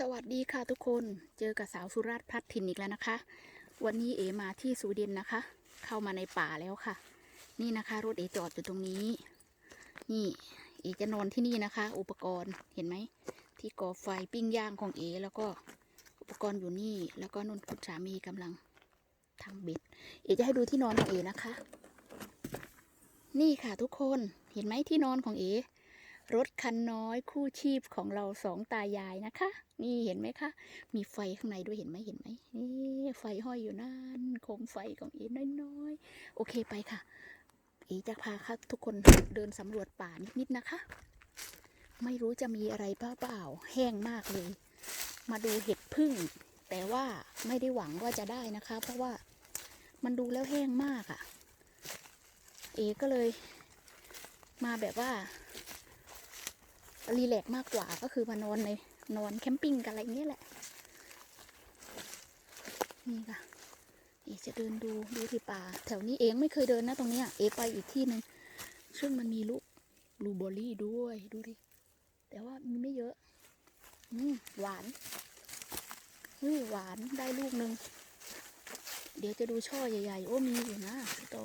สวัสดีค่ะทุกคน เจอกับสาวสุราษฎร์พลัดถิ่นอีกแล้วนะคะ วันนี้เอมาที่สวีเดนนะคะ เข้ามาในป่าแล้วค่ะ นี่นะคะรถเอจอดอยู่ตรงนี้ นี่เอจะนอนที่นี่นะคะ อุปกรณ์เห็นไหม ที่ก่อไฟปิ้งย่างของเอแล้วก็อุปกรณ์อยู่นี่ แล้วก็นนคุณสามีกำลังทำเบ็ด เอจะให้ดูที่นอนของเอนะคะ นี่ค่ะทุกคน เห็นไหมที่นอนของเอ รถคันน้อยคู่ชีพของเราสองตายายนะคะ นี่เห็นไหมคะ มีไฟข้างในด้วยเห็นไหมเห็นไหมนี่ไฟห้อยอยู่นั่นโคมไฟของเอ๋น้อยๆ โอเคไปค่ะเอ๋จะพาค่ะทุกคนเดินสำรวจป่านิดๆนะคะ ไม่รู้จะมีอะไรบ้าเปล่าแห้งมากเลย มาดูเห็ดพึ่ง แต่ว่าไม่ได้หวังว่าจะได้นะคะ เพราะว่ามันดูแล้วแห้งมากอะ่ะ เอ๋ก็เลยมาแบบว่า รีแลกมากกว่าก็คือมานอนในนอนแคมปิ้งกันอะไรเงี้ยแหละ นี่ค่ะเอกจะเดินดูดูที่ป่า แถวนี้เองไม่เคยเดินนะตรงเนี้ยเอไปอีกที่หนึ่งซึ่งมันมีลูกบลูเบอรี่ด้วยดูดิแต่ว่ามีไม่เยอะอืมหวานอืมหวานได้ลูกหนึ่งเดี๋ยวจะดูช่อใหญ่ๆ โอ้มีอยู่นะพี่โต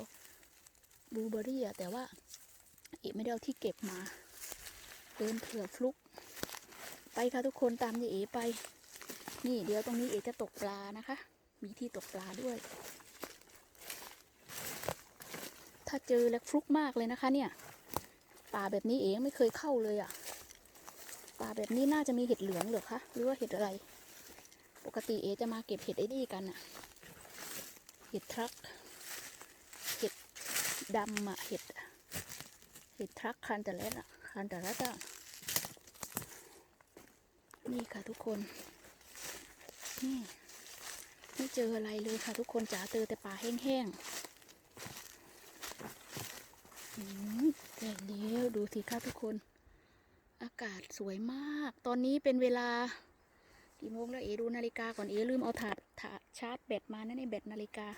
บลูเบอรี่อะแต่ว่าเอกไม่ได้เอาที่เก็บมา เดินเผื่อฟลุก ไปค่ะทุกคนตามยายเอไป นี่เดี๋ยวตรงนี้เอจะตกปลานะคะ มีที่ตกปลาด้วย ถ้าเจอแล้วฟลุกมากเลยนะคะ เนี่ยป่าแบบนี้เองไม่เคยเข้าเลยอะ่ะป่าแบบนี้น่าจะมีเห็ดเหลืองเหรอคะหรือว่าเห็ดอะไร ปกติเอจะมาเก็บเห็ดไอ้นี่กันอะเห็ดทรัคเห็ดดำอะเห็ดเห็ดทรัคคันแต่เล็ดอะคันแต่ละจ้ะ นี่ค่ะทุกคน นี่ไม่เจออะไรเลยค่ะทุกคนจ๋าเจอแต่ป่าแห้งๆแต่เลี้ยวดูสิค่ะทุกคน อากาศสวยมาก ตอนนี้เป็นเวลากี่โมงแล้วเอดูนาฬิกาก่อนเอลืมเอาถาดถาดชาร์จแบตมานะในแบตนาฬิกา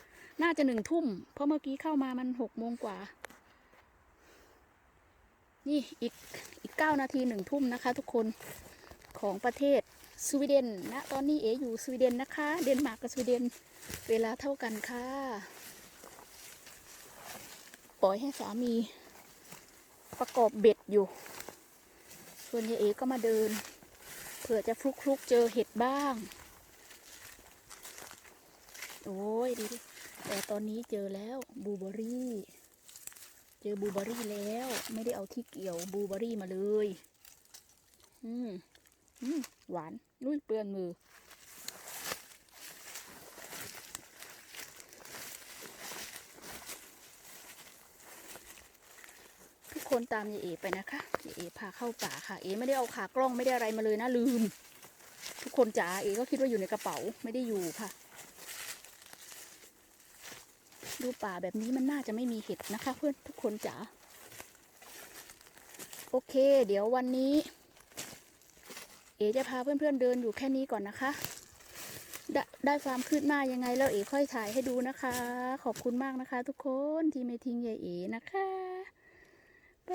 น่าจะหนึ่งทุ่ม เพราะเมื่อกี้เข้ามามันหกโมงกว่า นี่อีกอีกเก้านาทีหนึ่งทุ่มนะคะทุกคน ของประเทศสวีเดนนะตอนนี้เออยู่สวีเดนนะคะ เดนมาร์กกับสวีเดนเวลาเท่ากันค่ะ ปล่อยให้สามีประกอบเบ็ดอยู่ ส่วนยายเอก็มาเดิน เผื่อจะฟลุกฟลุกๆเจอเห็ดบ้าง โอ้ยดีแต่ตอนนี้เจอแล้วบูเบอรี่ เจอบูเบอรี่แล้ว ไม่ได้เอาที่เกี่ยวบูเบอรี่มาเลย อืม หวานนุ่ยเปื้อนมือ ทุกคนตามยายเอไปนะคะยายเอพาเข้าป่าค่ะ เอไม่ได้เอาขากล้องไม่ได้อะไรมาเลยนะลืม ทุกคนจ๋าเอก็คิดว่าอยู่ในกระเป๋าไม่ได้อยู่ค่ะ ดูป่าแบบนี้มันน่าจะไม่มีเห็ดนะคะ เพื่อนทุกคนจ๋าโอเค เดี๋ยววันนี้ เอจะพาเพื่อนๆเดินอยู่แค่นี้ก่อนนะคะ ได้ได้ความคืบหน้ายังไงแล้วเอ๋ค่อยถ่ายให้ดูนะคะ ขอบคุณมากนะคะ ทุกคนที่ไม่ทิ้งยายเอ๋นะคะไป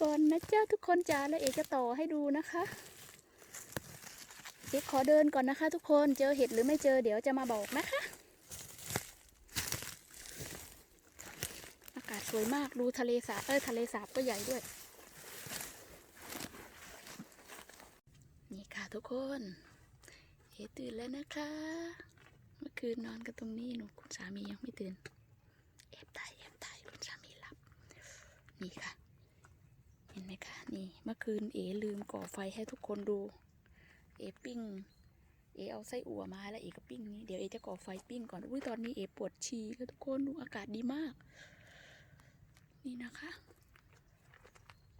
ก่อนนะเจ้าทุกคนจ๋าแล้วเอ๋จะต่อให้ดูนะคะเอขอเดินก่อนนะคะ ทุกคน เจอเห็ดหรือไม่เจอเดี๋ยวจะมาบอกนะคะ อากาศสวยมากดูทะเลสาบเออทะเลสาบก็ใหญ่ด้วย นี่ค่ะ ทุกคนเอตื่นแล้วนะคะ เมื่อคืนนอนกันตรงนี้หนูคุณสามียังไม่ตื่นแอบถ่ายแอบถ่ายคุณสามีหลับ นี่ค่ะ เห็นไหมคะ นี่ เมื่อคืนเอลืมก่อไฟให้ทุกคนดู เอปิ้ง เอเอาไส้อั่วมาแล้วเอก็ปิ้งนี้เดี๋ยวเอจะก่อไฟปิ้งก่อน อุ้ยตอนนี้เอปวดฉี่แล้วทุกคนดูอากาศดีมาก นี่นะคะ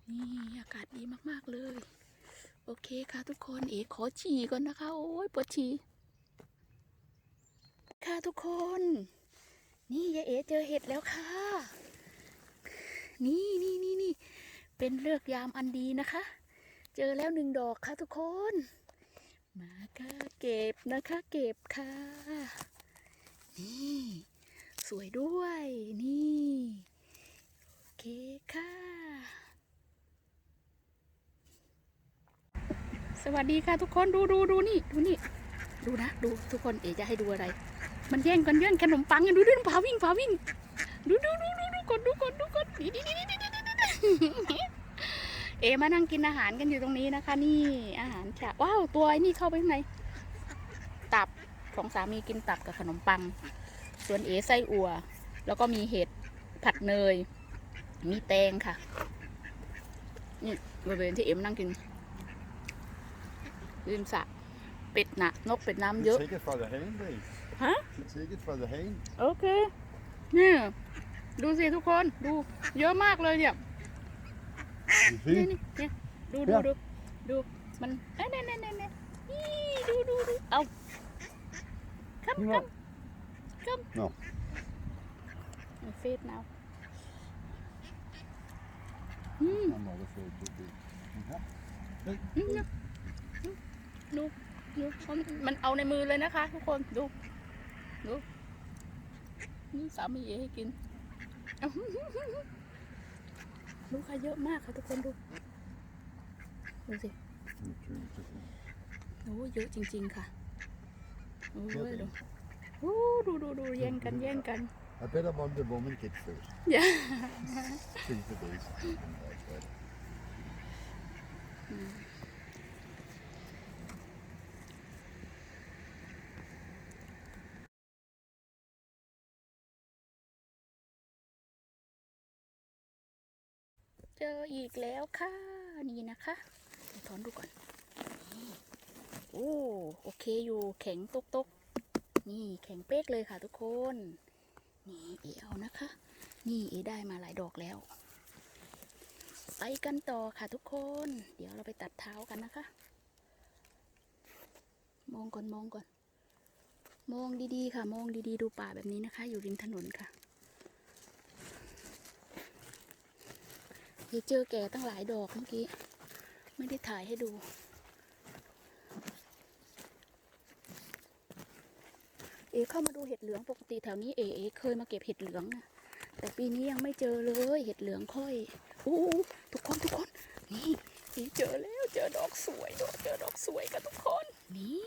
นี่อากาศดีมากๆเลย โอเคค่ะทุกคนเอ๋ขอฉี่ก่อนนะคะ โอ้ยปวดฉี่ค่ะทุกคน นี่ยายเอ๋เจอเห็ดแล้วค่ะ นี่นี่นี่นี่เป็นเลือกยามอันดีนะคะ เจอแล้วหนึ่งดอกค่ะทุกคน มาค่ะเก็บนะคะ เก็บค่ะ นี่ สวยด้วย นี่ โอเคค่ะ สวัสดีค่ะทุกคนดูดูดูนี่ดูนี่ ดูนะ ดูทุกคนเอ๋จะให้ดูอะไร มันแย่งกันแย่งขนมปังกันดูดูผาวิ่งผาวิ่ง ดูดูดูดูดูกดดูกดดูกดนี่นี่นี่นี่นี่นี่เอมานั่งกินอาหารกันอยู่ตรงนี้นะคะ นี่อาหารฉะว้าวตัวไอ้นี่เข้าไปข้างในตับของสามีกินตับกับขนมปัง ส่วนเอไส้อัวแล้วก็มีเห็ดผัดเนย มีแตงค่ะ นี่บริเวณที่เอ็มนั่งกิน ริมสระเป็ดหนะนกเป็ดน้ำเยอะ Zeker voor de heen, nee. Huh? Zeker voor de heen. โอเค นี่ ดูสิทุกคน ดู เยอะมากเลยเนี่ย Je นี่ ziet, นี่เนี่ยดูดูดูดู มันเอ้ยเนี่ยเนี่ยเนี่ยเนี่ยนี่ดูดูดูเอาคำค niemand. ำคำ Nou. เฟสนาวอืม Allemaal de foto. Ja. อืมเนี่ย ดูดูมันมันเอาในมือเลยนะคะ ทุกคนดูดูนี่สามีเอให้กินเอาดูค่ะเยอะมากค่ะทุกคนดูดูสิ Natuurlijk. toch wel. โอ้เยอะจริง ๆ ค่ะโอ้ยดูโอ้ดูดูดูแย่งกันแย่งกัน I bet I'm on the woman kid first. อย่า Think for this. เจออีกแล้วค่ะ นี่นะคะถอนดูก่อน โอ้โอเคอยู่แข็งตกตกนี่แข็งเป๊กเลยค่ะทุกคน นี่เอเอานะคะ นี่เอได้มาหลายดอกแล้ว ไปกันต่อค่ะทุกคน เดี๋ยวเราไปตัดเท้ากันนะคะ มองก่อนมองก่อน มองดีๆค่ะ มองดีๆ ดูป่าแบบนี้นะคะ อยู่ริมถนนค่ะ เดี๋ยวเจอแก่ตั้งหลายดอกเมื่อกี้ ไม่ได้ถ่ายให้ดูเอเข้ามาดูเห็ดเหลืองปกติแถวนี้เอเอเคยมาเก็บเห็ดเหลืองนะแต่ปีนี้ยังไม่เจอเลยเห็ดเหลืองค่อยอู้อู้ทุกคนทุกคน นี่เอเจอแล้วเจอดอกสวยดอกเจอดอกสวยกันทุกคน นี่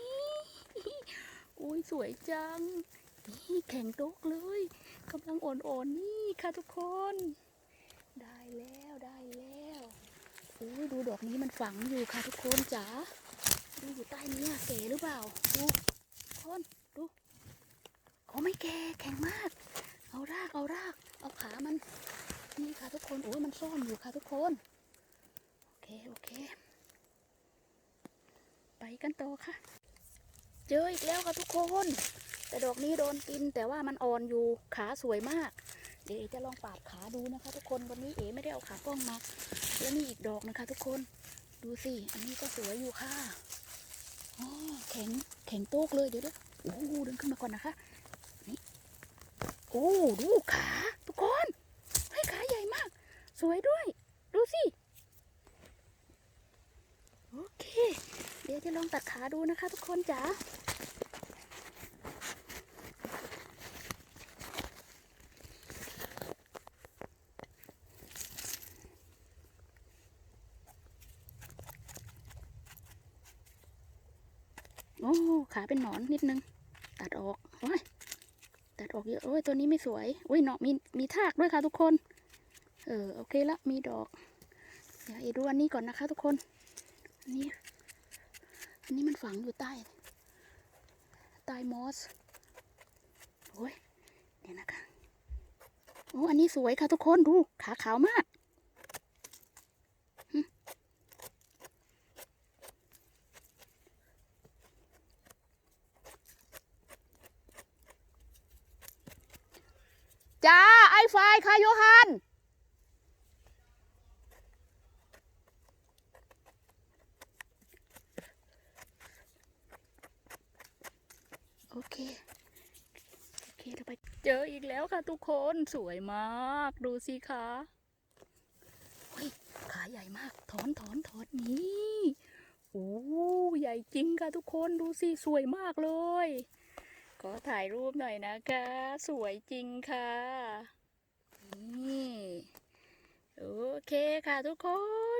อุ้ยสวยจัง นี่แข็งโตกเลยกำลังอ่อนๆนี่ค่ะทุกคน ได้แล้วได้แล้วโอ้ยดูดอกนี้มันฝังอยู่ค่ะทุกคนจ๋าดูอยู่ใต้นี้อะแก่หรือเปล่าดูทุกคนดูโอ้ไม่แก่แข็งมาก เอารากเอาราก เอาขามันนี่ค่ะทุกคนโอ้ยมันซ่อนอยู่ค่ะทุกคน โอเคโอเค ไปกันต่อค่ะ เจออีกแล้วค่ะทุกคน แต่ดอกนี้โดนกินแต่ว่ามันอ่อนอยู่ขาสวยมาก เดี๋ยวเอจะลองปาดขาดูนะคะ ทุกคนวันนี้เอ๋ไม่ได้เอาขากล้องมาแล้วนี่อีกดอกนะคะ ทุกคนดูสิอันนี้ก็สวยอยู่ค่ะอ๋อแข็งแข็งโต๊กเลยเดี๋ยวเดี๋ยวโอ้เดินขึ้นมาก่อนนะคะนี่โอ้ดูขาทุกคนให้ยขาใหญ่มาก สวยด้วย ดูสิโอเค เดี๋ยวจะลองตัดขาดูนะคะ ทุกคนจ๋า โอ้ขาเป็นหนอนนิดนึง ตัดออกโอ้ยตัดออกเยอะโอ้ยตัวนี้ไม่สวยโอ้ยเนาะมีมีทากด้วยค่ะทุกคน เออโอเคละมีดอกเดี๋ยวเอดูอันนี้ก่อนนะคะ ทุกคนอันนี้อันนี้มันฝังอยู่ใต้ใต้มอสโอ้ยเดี๋ยวนะคะโอ้อันนี้สวยค่ะทุกคนดูขาขาวมาก จ้า ไฟค่ะโยฮันโอเค โอเคเราไปเจออีกแล้วค่ะทุกคนสวยมาก ดูสิคะขาใหญ่มาก ถอนถอนถอนนี่โอ้ใหญ่จริงค่ะทุกคนดูสิ สวยมากเลยขอถ่ายรูปหน่อยนะคะ สวยจริงค่ะ นี่โอเคค่ะทุกค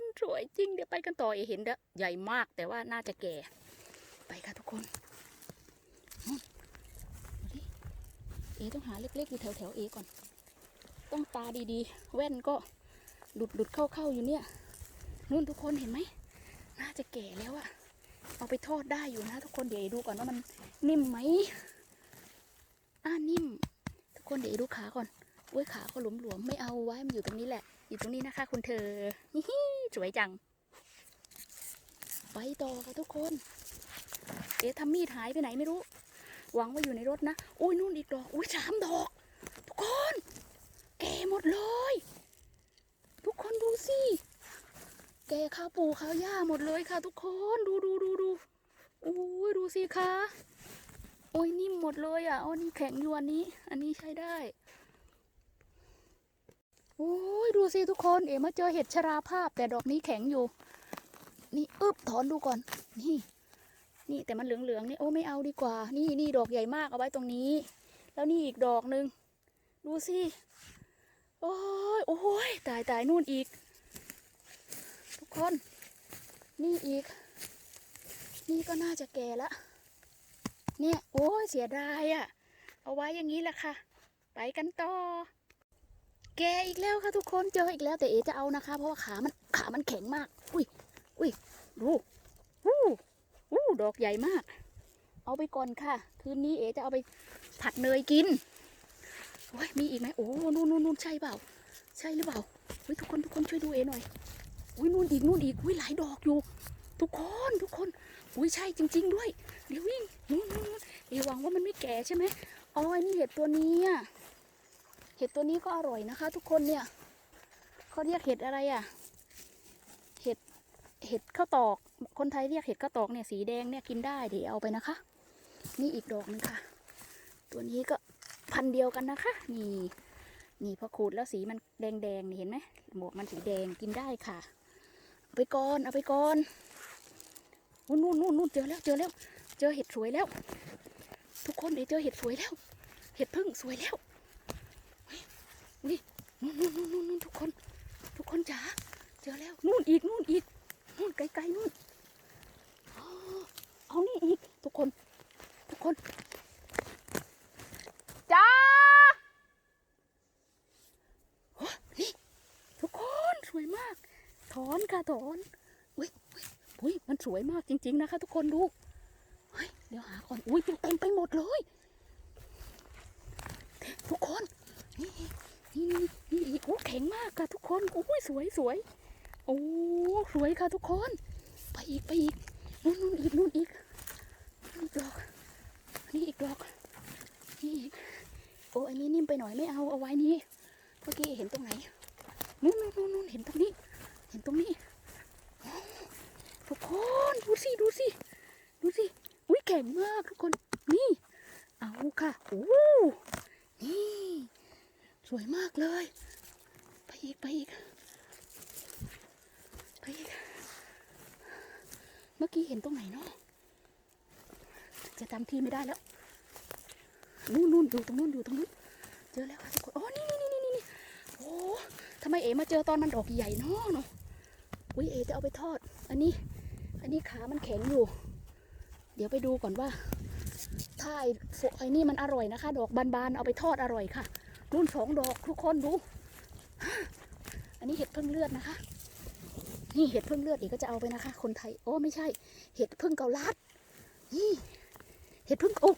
นสวยจริง เดี๋ยวไปกันต่อเอเห็นเด้อใหญ่มากแต่ว่าน่าจะแก่ ไปค่ะทุกคนเอต้องหาเล็กๆอยู่แถวๆเอก่อน ต้องตาดีๆ แว่นก็หลุดหลุดเข้าๆอยู่เนี่ยนู่นทุกคนเห็นไหม น่าจะแก่แล้วอะเอาไปทอดได้อยู่นะทุกคนเดี๋ยวเอดูก่อนว่ามันนิ่มไหมอ่านิ่ม ทุกคนเดี๋ยวเอดูขาก่อน อุ้ยขาก็หลวมๆไม่เอาไว้มันอยู่ตรงนี้แหละ อยู่ตรงนี้นะคะ คุณเธอฮิสวยจัง ไปต่อค่ะทุกคน เอ๊ะทำมีดหายไปไหนไม่รู้ หวังว่าอยู่ในรถนะ อุ้ยนู่นอีกดอก อุ้ยสามดอก ทุกคน แก่หมดเลย ทุกคนดูสิ แก่ข้าวปูข้าวหญ้าหมดเลยค่ะ ทุกคน ดูดูดูดูโอ้ยดูสิคะโอ้ยนิ่มหมดเลยอะอ๋อนี่แข็งอยู่อันนี้ อันนี้ใช้ได้ โอ้ยดูสิทุกคนเอ๋มาเจอเห็ดชราภาพ แต่ดอกนี้แข็งอยู่ นี่อึบถอนดูก่อน นี่ นี่แต่มันเหลืองๆนี่โอ้ไม่เอาดีกว่า นี่นี่ดอกใหญ่มากเอาไว้ตรงนี้ แล้วนี่อีกดอกหนึ่งดูสิโอ้ยโอ้ยตายตายนู่นอีก ทุกคน นี่อีก นี่ก็น่าจะแก่ละเนี่ยโอ้ยเสียดายอะ่ะ เอาไว้อย่างนี้แหละค่ะ ไปกันต่อ แกอีกแล้วค่ะทุกคนเจออีกแล้วแต่เอจะเอานะคะ เพราะว่าขามันขามันแข็งมาก อุ้ยอุ้ยดูวู้วู้ดอกใหญ่มาก เอาไปก่อนค่ะ คืนนี้เอจะเอาไปผัดเนยกินโอ้ยมีอีกไหมโอ้นู่นนู่นนู่นใช่เปล่า ใช่หรือเปล่าเฮ้ยทุกคนทุกคนช่วยดูเอหน่อยอุ้ยนู่นอีกนู่นอีกอุ้ยหลายดอกอยู่ ทุกคนทุกคนอุ้ยใช่จริง ๆ ด้วยเดี๋ยววิ่งนู่นนู่นเอหวังว่ามันไม่แก่ใช่ไหมอ๋อไอ้นี่เห็ดตัวนี้อะ เห็ดตัวนี้ก็อร่อยนะคะ ทุกคนเนี่ยเขาเรียกเห็ดอะไรอะ เห็ดเห็ดข้าวตอก คนไทยเรียกเห็ดข้าวตอกเนี่ยสีแดงเนี่ยกินได้เดี๋ยวเอาไปนะคะ นี่อีกดอกนึงค่ะ ตัวนี้ก็พันเดียวกันนะคะ นี่นี่พอขูดแล้วสีมันแดงแดงนี่เห็นไหมหมวกมันสีแดงกินได้ค่ะเอาไปก่อนเอาไปก่อนนู่นนู่นนู่นนู่นเจอแล้วเจอแล้ว เจอเห็ดสวยแล้ว ทุกคนเดี๋ยวเจอเห็ดสวยแล้ว เห็ดพึ่งสวยแล้ว นู่นนู่นนู่นนู่นนู่นทุกคน ทุกคนจ๋าเจอแล้วนู่นอีกนู่นอีกนู่นไกลๆนู่นอ๋อเอานี่อีก ทุกคน ทุกคนจ้าโอ้นี่ ทุกคนสวยมาก ถอนค่ะถอนอุ้ยอุ้ยอุ้ยมันสวยมากจริง ๆ นะคะ ทุกคนดูเฮ้ยเดี๋ยวหาก่อนอุ้ยเต็มไปหมดเลย ทุกคนนี่ นี่นี่นี่โอ้แข็งมากค่ะทุกคนโอ้ยสวยสวยโอ้สวยค่ะทุกคน ไปอีกไปอีกนู่นนู่นอีกนู่นอีกนู่ดอก นี่อีกดอกนี่อีกโอ้อันนี้นิ่มไปหน่อยไม่เอาเอาไว้นี้เมื่อกี้เห็นตรงไหนนู่นนู่นนู่นเห็นตรงนี้ เห็นตรงนี้ทุกคนดูสิดูสิดูสิอุ้ยแข็งมากทุกคนนี่เอาค่ะโอ้นี่ วยมากเลย ไปอีกไปอีกไปอีก เมื่อกี้เห็นตรงไหนเนาะจะจำที่ไม่ได้แล้ว นู่นนู่นอยู่ตรงนู่นอยู่ตรงนู้นเจอแล้วค่ะทุกคน อ๋อ นี่นี่นี่นี่นี่โอ้ทำไมเอ๋มาเจอตอนมันดอกใหญ่เนาะเนาะอุ้ยเอ๋จะเอาไปทอด อันนี้ อันนี้ขามันแข็งอยู่ เดี๋ยวไปดูก่อนว่าถ้าไอ้โฟไอ้นี่มันอร่อยนะคะ ดอกบานๆ เอาไปทอดอร่อยค่ะ รุ่นสองดอกทุกคนดู อันนี้เห็ดพึ่งเลือดนะคะ นี่เห็ดพึ่งเลือดอีกก็จะเอาไปนะคะ คนไทย โอ้ไม่ใช่ เห็ดพึ่งเกาลัด นี่ เห็ดพึ่งโอ้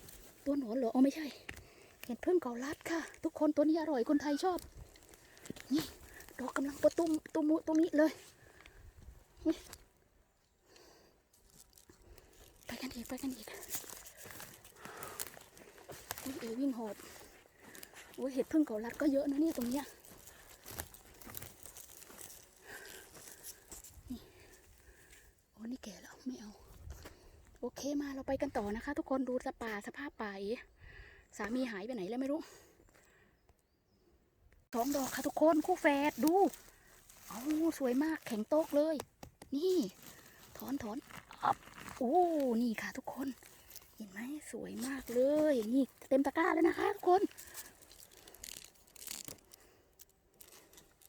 ตัวหนอนเหรอ โอ้ไม่ใช่ เห็ดพึ่งเกาลัดค่ะ ทุกคนตัวนี้อร่อยคนไทยชอบ นี่ดอกกำลังประตุ้มตุ้มตรงนี้เลยไปกันอีกไปกันอีกอุ๊ยเอวิ่งหอบ โอ้ยเห็ดพึ่งเกาลัดก็เยอะนะเนี่ยตรงเนี้ยนี่โอ้นี่แก่แล้ว ไม่เอา โอเคมาเราไปกันต่อนะคะ ทุกคนดูสป่าสภาพป่าอีสามีหายไปไหนแล้วไม่รู้สองดอกค่ะทุกคนคู่แฝดดู เอาสวยมากแข็งโต๊กเลย นี่ ถอนถอนอับโอ้นี่ค่ะทุกคน เห็นไหมสวยมากเลย นี่เต็มตะกร้าแล้วนะคะทุกคน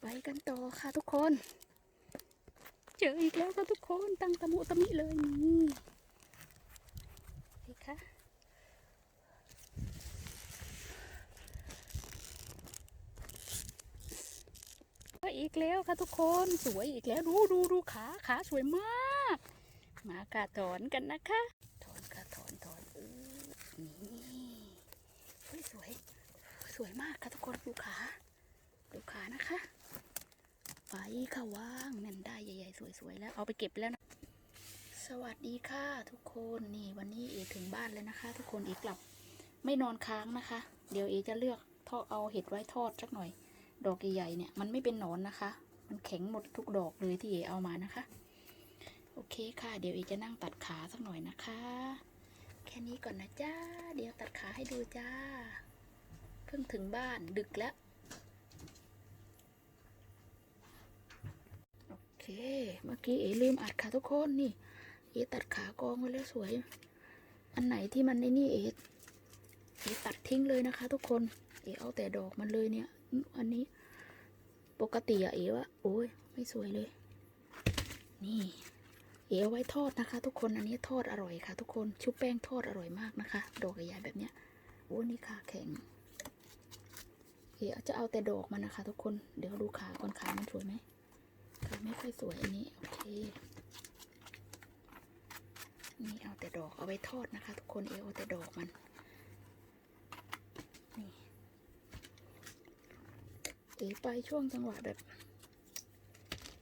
ไปกันต่อค่ะทุกคน เจออีกแล้วค่ะทุกคนตั้งตะมุตะมิเลยนี่นี่ค่ะก็อีกแล้วค่ะทุกคนสวยอีกแล้วดูดูดูขาขาสวยมาก มาค่ะถอนกันนะคะถอนค่ะถอนถอนเออนี่เฮ้ยสวยสวยมากค่ะทุกคนดูขาดูขานะคะ ค่ะว่างนั่นได้ใหญ่ๆสวยๆแล้วเอาไปเก็บแล้วนะสวัสดีค่ะทุกคนนี่วันนี้เอถึงบ้านเลยนะคะ ทุกคนเอกลับไม่นอนค้างนะคะ เดี๋ยวเอจะเลือกทอดเอาเห็ดไว้ทอดสักหน่อย ดอกใหญ่ๆเนี่ยมันไม่เป็นหนอนนะคะ มันแข็งหมดทุกดอกเลยที่เอเอามานะคะ โอเคค่ะ เดี๋ยวเอจะนั่งตัดขาสักหน่อยนะคะ แค่นี้ก่อนนะจ้าเดี๋ยวตัดขาให้ดูจ้า เพิ่งถึงบ้านดึกแล้ว โอ เคเมื่อกี้เอ๋ลืมอัดค่ะทุกคนนี่ เอ๋ตัดขากองไว้แล้วสวย อันไหนที่มันในนี่เอ๋เอ๋ตัดทิ้งเลยนะคะ ทุกคน เอ๋เอาแต่ดอกมันเลยเนี่ยอันนี้ ปกติอะเอ๋ว่าโอ้ยไม่สวยเลย นี่ เอ๋เอาไว้ทอดนะคะ ทุกคนอันนี้ทอดอร่อยค่ะ ทุกคนชุบแป้งทอดอร่อยมากนะคะ ดอกใหญ่แบบเนี้ยโอ้นี่ขาแข็งเอ๋จะเอาแต่ดอกมันนะคะ ทุกคนเดี๋ยวดูขาก่อนขามันสวยไหม ไม่ค่อยสวยอันนี้ โอเค นี่เอาแต่ดอกเอาไว้ทอดนะคะ ทุกคนเอเอาแต่ดอกมัน นี่เอไปช่วงจังหวะแบบ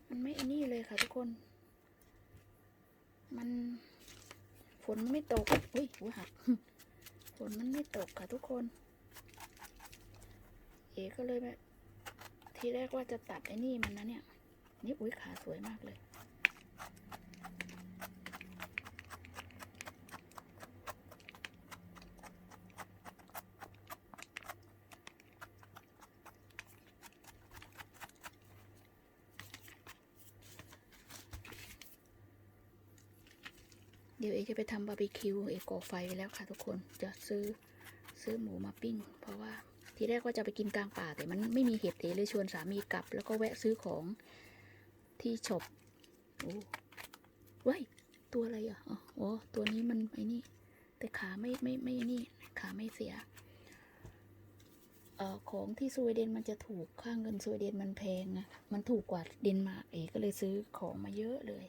มันไม่อันนี้เลยค่ะทุกคน มันฝนมันไม่ตก อุ้ยหัวหักฝนมันไม่ตกค่ะทุกคน เอก็เลยแบบ ทีแรกว่าจะตัดไอ้นี่มันนะเนี่ย นี่อุ้ยขาสวยมากเลยเดี๋ยวเอจะไปทำบาร์บีคิว เอก่อไฟไว้แล้วค่ะทุกคน จะซื้อซื้อหมูมาปิ้ง เพราะว่าทีแรกว่าจะไปกินกลางป่าแต่มันไม่มีเห็ดเอเลยชวนสามีกลับ แล้วก็แวะซื้อของ ที่ช็อปโอ้ว้ายตัวอะไรอะอ๋อตัวนี้มันไอ้นี่ แต่ขาไม่ไม่ไม่นี่ ขาไม่เสียเอ่อของที่สวีเดนมันจะถูกค่าเงินสวีเดนมันแพงอะมันถูกกว่าเดนมาร์กเอก็เลยซื้อของมาเยอะเลย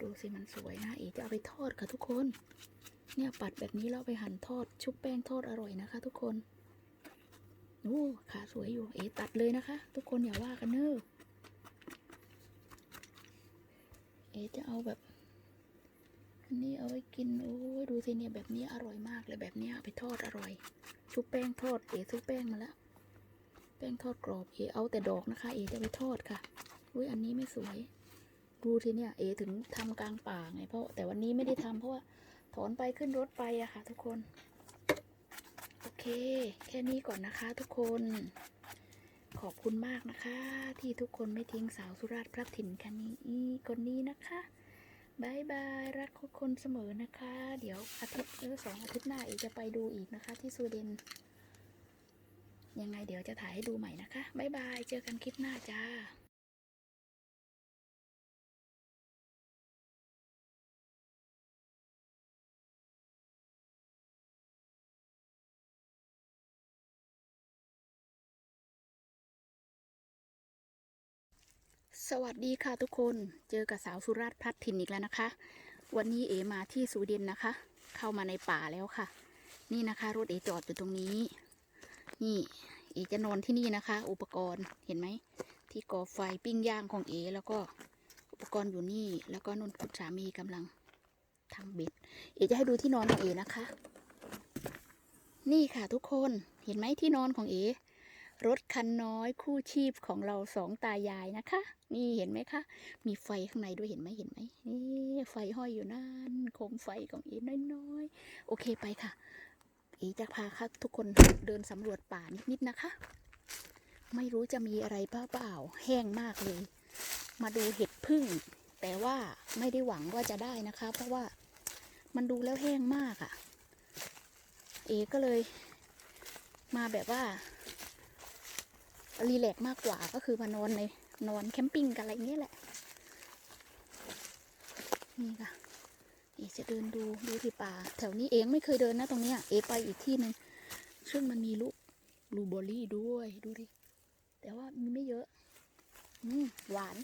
ดูสิมันสวยนะเอจะเอาไปทอดค่ะทุกคน เนี่ยปัดแบบนี้แล้วเอาไปหั่นทอดชุบแป้งทอดอร่อยนะคะทุกคน โอ้ขาสวยอยู่ เอตัดเลยนะคะ ทุกคนอย่าว่ากันเนอะเอจะเอาแบบอันนี้เอาไว้กินโอ้ดูสิเนี่ยแบบนี้อร่อยมากเลยแบบนี้ไปทอดอร่อย ชุบแป้งทอดเอซื้อแป้งมาแล้วแป้งทอดกรอบเอเอาแต่ดอกนะคะ เอจะไปทอดค่ะอุ้ยอันนี้ไม่สวยดูทีเนี่ยเอถึงทำกลางป่าไงเพราะแต่วันนี้ไม่ได้ทำเพราะว่าถอนไปขึ้นรถไปอะค่ะ ทุกคน เค แค่นี้ก่อนนะคะทุกคน ขอบคุณมากนะคะ ที่ทุกคนไม่ทิ้งสาวสุราษฎร์พระถิ่นคันนี้คนนี้นะคะบายบาย รักทุกคนเสมอนะคะ เดี๋ยวอาทิตย์เออสองอาทิตย์หน้าเอกจะไปดูอีกนะคะ ที่สวีเดนยังไงเดี๋ยวจะถ่ายให้ดูใหม่นะคะบายบาย เจอกันคลิปหน้าจ้า สวัสดีค่ะทุกคนเจอกับสาวสุราษฎร์พลัดถิ่นอีกแล้วนะคะ วันนี้เอมาที่สวีเดนนะคะ เข้ามาในป่าแล้วค่ะ นี่นะคะ รถเอจอดอยู่ตรงนี้ นี่เอจะนอนที่นี่นะคะ อุปกรณ์เห็นไหมที่ก่อไฟปิ้งย่างของเอแล้วก็อุปกรณ์อยู่นี่ แล้วก็นุ่นคุณสามีกำลังทำเบ็ดเอจะให้ดูที่นอนของเอนะคะ นี่ค่ะทุกคนเห็นไหมที่นอนของเอ รถคันน้อยคู่ชีพของเราสองตายายนะคะ นี่เห็นไหมคะ มีไฟข้างในด้วยเห็นไหมเห็นไหมนี่ไฟห้อยอยู่นั่นโคมไฟของเอ๋น้อยๆ โอเคไปค่ะเอ๋จะพาค่ะทุกคนเดินสำรวจป่านิดๆนะคะ ไม่รู้จะมีอะไรเปล่าๆแห้งมากเลย มาดูเห็ดพึ่ง แต่ว่าไม่ได้หวังว่าจะได้นะคะ เพราะว่ามันดูแล้วแห้งมากอะ่ะ เอก็เลยมาแบบว่า รีแลกมากกว่าก็คือมานอนในนอนแคมปิ้งกันอะไรเงี้ยแหละ นี่ค่ะเอจะเดินดูดูที่ป่า แถวนี้เองไม่เคยเดินนะตรงเนี้ยเอไปอีกที่หนึ่งซึ่งมันมีลูกบลูเบอร์รี่ด้วยดูดิ แต่ว่ามีไม่เยอะ อืมหวาน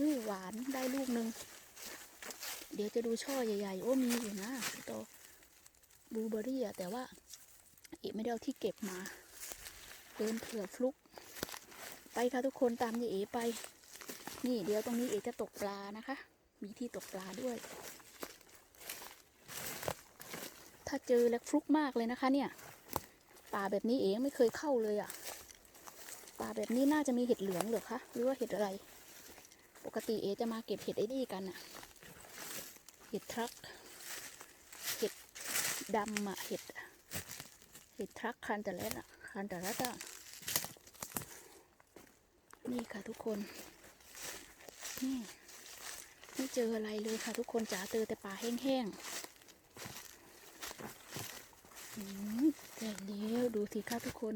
นี่หวานได้ลูกหนึ่งเดี๋ยวจะดูช่อใหญ่ๆ โอ้มีอยู่นะโตบลูเบอร์รี่อะแต่ว่าเอไม่ได้เอาที่เก็บมา เดินเผื่อฟลุก ไปค่ะทุกคนตามยายเอ๋ไป นี่เดี๋ยวตรงนี้เอ๋จะตกปลานะคะ มีที่ตกปลาด้วย ถ้าเจอแล้วฟลุกมากเลยนะคะ เนี่ยป่าแบบนี้เอ๋ไม่เคยเข้าเลยอะป่าแบบนี้น่าจะมีเห็ดเหลืองเหรอคะหรือว่าเห็ดอะไร ปกติเอ๋จะมาเก็บเห็ดไอ้นี่กันอะเห็ดทรัคเห็ดดำอะเห็ดเห็ดทรัคคันแตะเล็ดอะ คันตะเล็ดอะนี่ค่ะทุกคน นี่ไม่เจออะไรเลยค่ะทุกคนจ๋าเจอแต่ป่าแห้งๆแต่เดี๋ยวดูสิค่ะทุกคน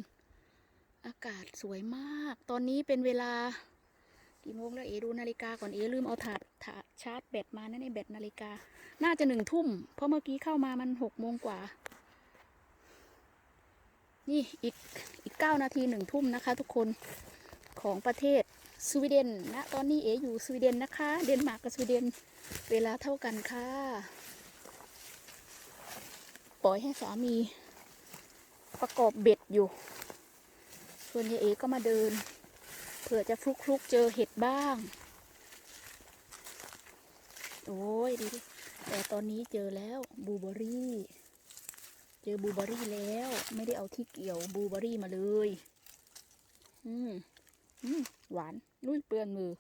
อากาศสวยมาก ตอนนี้เป็นเวลากี่โมงแล้วเอดูนาฬิกาก่อนเอลืมเอาถาดถาชาร์จแบตมานั่นในแบตนาฬิกา น่าจะหนึ่งทุ่ม เพราะเมื่อกี้เข้ามามันหกโมงกว่า นี่อีกอีกเก้านาทีหนึ่งทุ่มนะคะ ทุกคนของประเทศสวีเดนนะตอนนี้เออยู่สวีเดนนะคะ เดนมาร์กกับสวีเดนเวลาเท่ากันค่ะ ปล่อยให้สามีประกอบเบ็ดอยู่ ส่วนยายเอก็มาเดินเผื่อจะฟลุกฟลุกๆเจอเห็ดบ้าง โอ้ยดูดิแต่ตอนนี้เจอแล้วบูเบอร์รี่ เจอบลูเบอร์รี่แล้ว ไม่ได้เอาที่เกี่ยวบลูเบอร์รี่มาเลย อืมอืมหวานลุยเปื้อนมือ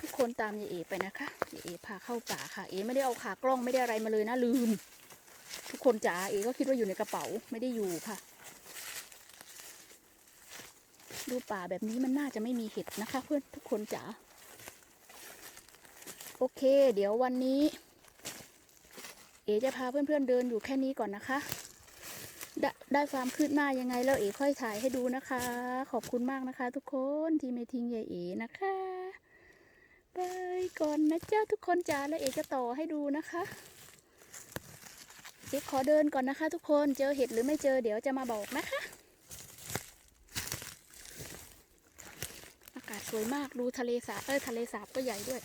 ทุกคนตามยายเอไปนะคะยายเอพาเข้าป่าค่ะ เอไม่ได้เอาขากล้องไม่ได้อะไรมาเลยนะลืม ทุกคนจ๋าเอก็คิดว่าอยู่ในกระเป๋าไม่ได้อยู่ค่ะ ดูป่าแบบนี้มันน่าจะไม่มีเห็ดนะคะ เพื่อนทุกคนจ๋าโอเค เดี๋ยววันนี้ เอจะพาเพื่อนๆเดินอยู่แค่นี้ก่อนนะคะ ได้ได้ความคืบหน้ายังไงแล้วเอค่อยถ่ายให้ดูนะคะ ขอบคุณมากนะคะ ทุกคนที่ไม่ทิ้งยายเอนะคะไปก่อนนะเจ้าทุกคนจ๋าแล้วเอจะต่อให้ดูนะคะเอขอเดินก่อนนะคะ ทุกคนเจอเห็ดหรือไม่เจอเดี๋ยวจะมาบอกนะคะ อากาศ สวยมากดูทะเลสาบเออทะเลสาบก็ใหญ่ด้วย